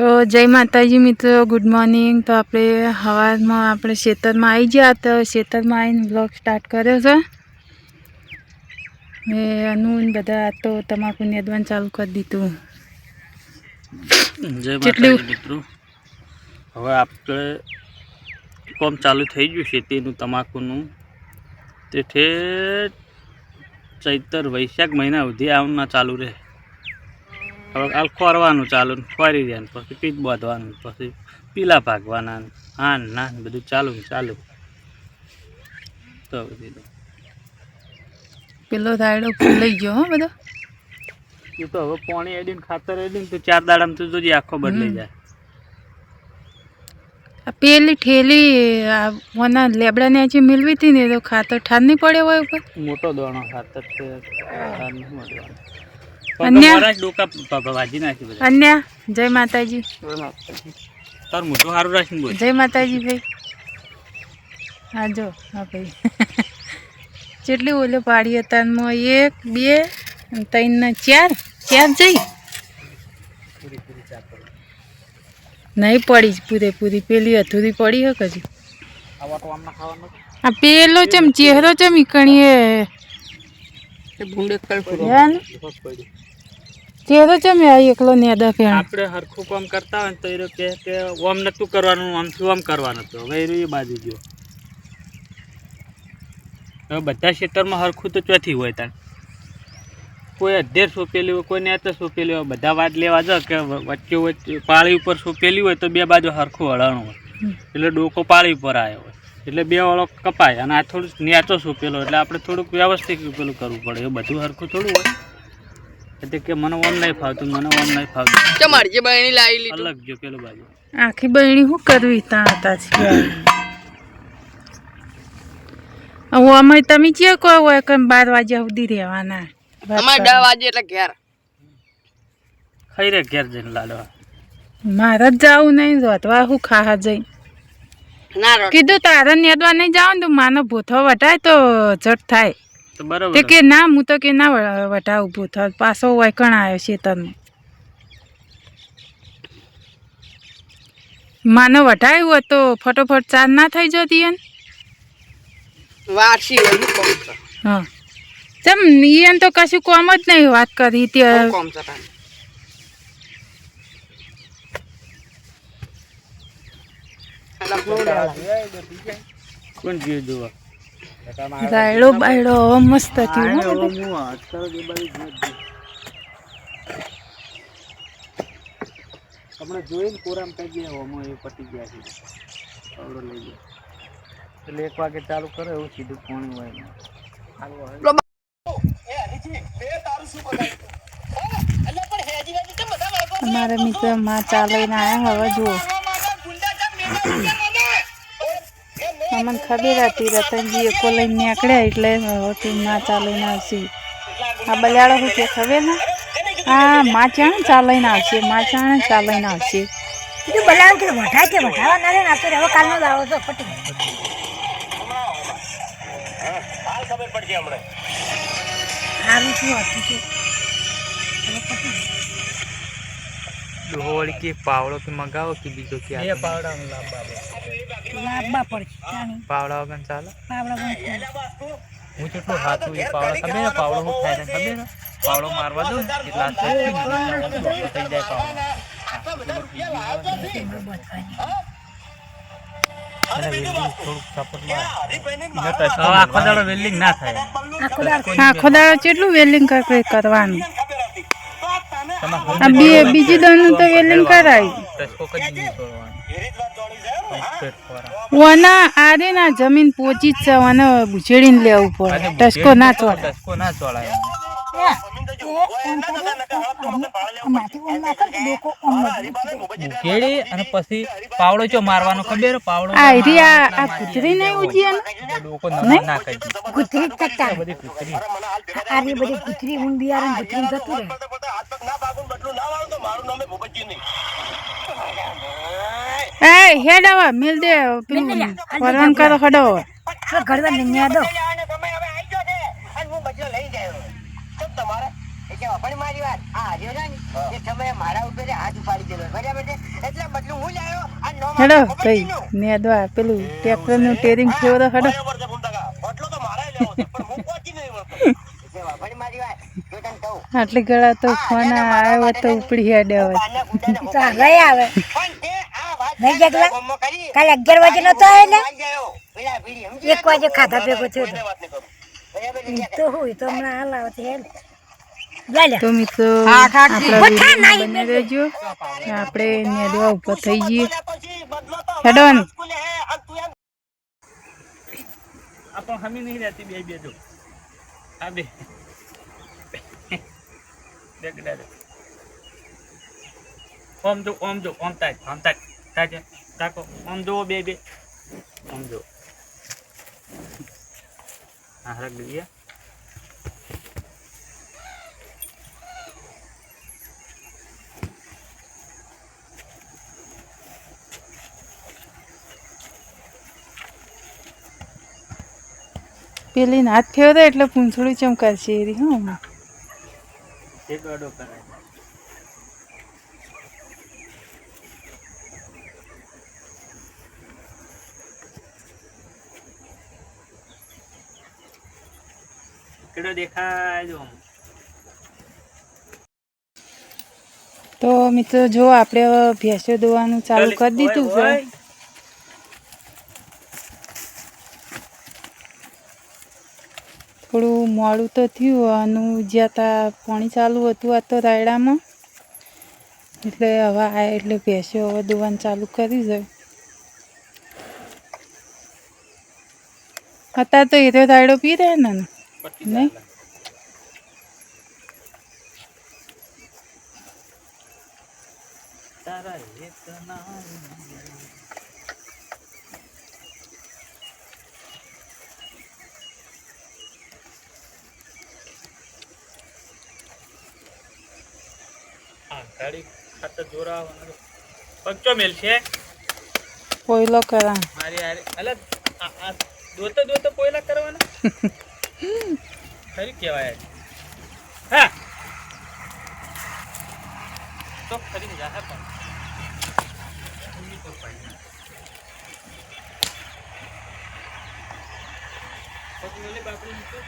તો જય માતાજી મિત્રો ગુડ મોર્નિંગ તો આપણે હવામાં આપણે ખેતરમાં આવી ગયા તો ખેતરમાં આવીને બ્લોગ સ્ટાર્ટ કર્યો છે. ને અનુન બધા તો તમાકુ નેદવાનું ચાલુ કરી દીધું. જય માતાજી મિત્રો. હવે આપણે કોમ ચાલુ થઈ ગયું ખેતીનું તમાકુનું. તે ઠેઠ ચૈતર વૈશાખ મહિના સુધી આવના ચાલુ રહે. હવે હાલ ખોરવાનું ચાલુ ને ખોરી દે પછી પીત બાંધવાનું પછી પીલા ભાગવાના હા ના બધું ચાલુ ચાલુ. તો બધું પેલો રાયડો લઈ ગયો હો બધો. એ તો હવે પાણી એડીને ખાતર એડીને તો ચાર દાડામાં તો જોજે આખો બદલાઈ જાય. આ પેલી ઠેલી મને લેબડા ને હજી મેળવી હતી ને તો ખાતર ઠાર નહીં પડ્યો હોય ઉપર? મોટો દોણો ખાતર છે. અન્ય? અન્ય? જય માતાજી. તાર મોટો સારું રાખીને બોલ. જય માતાજી ભાઈ. હા જો હા ભાઈ. જેટલી ઓલો પાડી હતા એક બે અને ત્રણ ને ચાર. ચાર જઈ. નહીં પડી પૂરેપૂરી પેલી અધૂરી પડી હે કજી આ પેલો ચમ ચહેરો ચમ ઈકણીએ ચહેરો ચમે આ એકલો નેદા ફેણ આપણે હરખું કામ કરતા હોય તો એ કે કે ઓમ નતું કરવાનું આમ શું આમ કરવાનું તો હવે એ બાજુ ગયો. હવે બધા ક્ષેત્રમાં હરખું તો ચોથી હોય તાર કોઈ અધેર સોંપેલી હોય કોઈ નેતા સોંપેલી હોય બધા વાત લેવા જાવ કે વચ્ચે વચ્ચે પાળી ઉપર સોંપેલી હોય તો બે બાજુ હરખું હળાણું હોય. એટલે ડોકો પાળી ઉપર આવ્યો હોય. એટલે બે વાળો કપાય અને આ થોડું નેચો સૂપેલો એટલે આપણે થોડુંક વ્યવસ્થિત પેલું કરવું પડે. એ બધું હરખું થોડું હોય. એટલે કે મને ઓમ નહીં ફાવતું મને ઓમ નહીં ફાવતું. અલગ જો પેલું બાજુ. આખી બહેણી શું કરવી ત્યાં હતા છીએ અમે તમે જે કહો હોય કે બાર વાગ્યા સુધી રહેવાના? અમારે દસ વાગે એટલે ઘેર. ખાઈ રે ઘેર જઈને લાડવા. મારે જ જવું નહીં જોતવા હું ખાવા જઈ કીધું તારે નેદવા નહીં જાવ ને તો માનો ભૂથો વટાય તો જટ થાય. તો કે ના હું તો કે ના વટાવું ભૂથો. પાછો વૈકણ આવ્યો શેતરનો માનો વટાયું હોત તો ફટોફટ ચાર ના થઈ જતી એને વારસી હા. ચમ ઈયન તો કશું કોમ જ નહીં વાત કરી. તે શું કોમ છે તારે? એટલે હું લેવા? કોણ જીવ જોવા? બાયડો મસ્ત થયું. આપણે જોઈને કોરામ થઈ ગયા હોમો એ પતી ગયા છે. આવડો લઈ ગયો. એટલે એક વાગે ચાલુ કરે એવું સીધું પાણી હોય ને. અમારા મિત્રમાં ચાલીને આવ્યા હવે જુઓ. અમને ખબર હતી રતનજી એકો લઈને નીકળ્યા એટલે હવે ના ચાલીને આવશે. આ બલાડો શું કે ખબર ને? હા માં ચાણે ચાલીને આવશે માં ચાણે ચાલીને આવશે. બીજું બલાડો કે વઢાય કે વઢાવા ના રે ના તો હવે કાલનો દાવો તો ફટી સારું શું હતું કે ડોહોવાળી કે પાવડો કે મગાવો કે બીજો કે આ પાવડા લાંબા પડશે પાવડા વગર ચાલે પાવડા હું જેટલું હાથું એ પાવડા ખબર ને પાવડો હું ખાઈ ખબર ને પાવડો મારવા દો ને એટલે થઈ જાય પાવડો આખો દાડો વેલ્ડિંગ ના થાય આખો દાડ આખો દાડો કેટલું વેલ્ડિંગ કરવાનું આ બે, બીજી દળનું તો એલન કરાય. વના આરે ના જમીન પોચી જ છે, ઓને બુછેડીને લેવું પડે. ટસકો ના ચોડે ટસકો ના ચોળાય. ઉકેડી અને પછી પાવડો ચો મારવાનો ખબર પાવડો આ રી આ આ કૂતરી નહીં ઉજી ના કરી બધી કૂતરી આ રી બધી ગુથરી ઊંઘ બિયારણ ગુથરી જતું રહે એ મિલ દે પેલું કરો હડો હવે. હવે ઘડવા ને ન્યા દો મારી વાત. આ હાજર ને એ સમયે મારા ઉપર હાથ ઉપાડી દેલો બરાબર છે? હેડો કઈ નેદવા પેલું ટ્રેક્ટરનું ટેરિંગ થયો તો હેડો. આટલી ગળા તો ફોન આવ્યો તો ઉપડી હેડ્યો તો આવે નહીં જગલા. કાલે અગિયાર વાગે નતો આવે એટલે એક વાગે ખાધા ભેગો થયો તો. હોય તો હમણાં હાલ આવે તો હેલ લે લે તો મિત્રો આપણા રહેજો. આપણે ઉપર થઈ જઈએ. હેડો ને હમી નહીં રહેતી બે બે જો. આ બે. બે ઓમ જો ઓમ જો ઓમ તાજ ઓમ તાજ. તાજ તાકો. ઓમ જો બે બે. ઓમ જો. હા રખ દઈએ. પેલી નાથ થયો તો એટલે પૂંછડું ચમકાશે એ હં. તો મિત્રો જો આપણે ભેંસો દોવાનું ચાલુ કરી દીધું છે. થોડું મોડું તો થયું આનું જ્યાં ત્યાં પાણી ચાલુ હતું આ તો રાયડામાં એટલે હવે આ એટલે ભેંસો હવે દોવાનું ચાલુ કરી છે અત્યારે તો તો રાયડો પી રહે ને નહીં? તારા ગાડી ખાતર જોરાવાનું પગચો મેલ છે. પોયલો કરા. મારી હારે. અલે આ આ દોતો દોતો પોયલા કરવાના? ખરી કહેવાય. હા. તો ખરી જા હે પણ. ઊંઘી તો પાડી. પગ મેલે બાપડી મૂકો.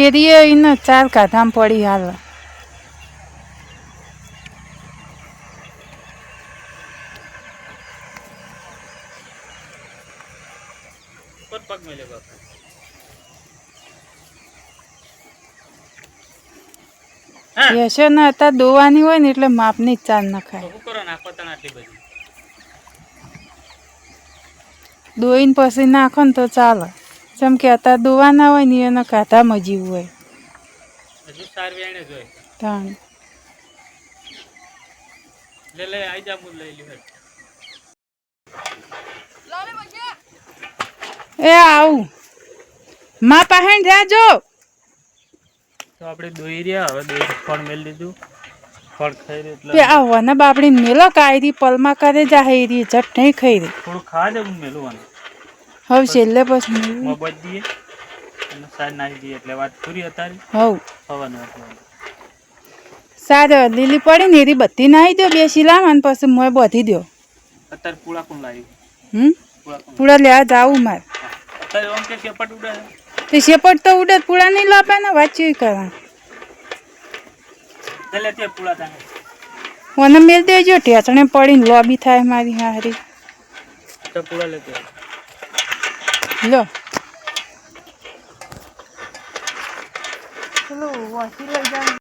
એરિયા એને ચાર કાધામ પડી હાલ. પગ મેલે બાપુ યશો ને અત્યારે દોવાની હોય ને એટલે માપની જ ચાલ નખાય શું કરો નાખો તને આટલી બધી દોઈને પછી નાખો ને તો ચાલે જેમ કે અત્યારે દોવાના હોય ને એના કાંધામાં મજી હોય હજુ જોઈ તાણ લે લે આઈ જા લઈ લ્યો હેડ. એ આવું. મા પાહેણ જાજો. તો આપણે દોઈ રહ્યા હવે દોઈ ફળ મેલ લીધું ફળ ખાઈ રહ્યું એટલે પે આ વના બાપડી મેલો કાયરી પલમાં કરે જાહે રી જટ નહીં ખાઈ રહી. થોડું ખા દે હું મેલું હવે છેલ્લે પછી. મબજ દઈએ. અને સાર નાખી દઈએ એટલે વાત પૂરી અત્યારે હવ એટલે સાર લીલી પડી ને એરી બધી નાહી દો બે શીલામ અને પછી મોય બાંધી દો અત્યારે પૂળા કોણ લાવ્યું? હમ? પૂળા લેવા જાવું માર. કે શેપટ ઉડે તે શેપટ તો ઉડે પૂળા નહીં લાપે ને વાંચી કરા એટલે તે પૂળા તાને મને મેલ દેજો ઢેચણે પડીને લોબી થાય મારી હારી તો પૂળા લેતે લો. ચલો વાસી લઈ જાવ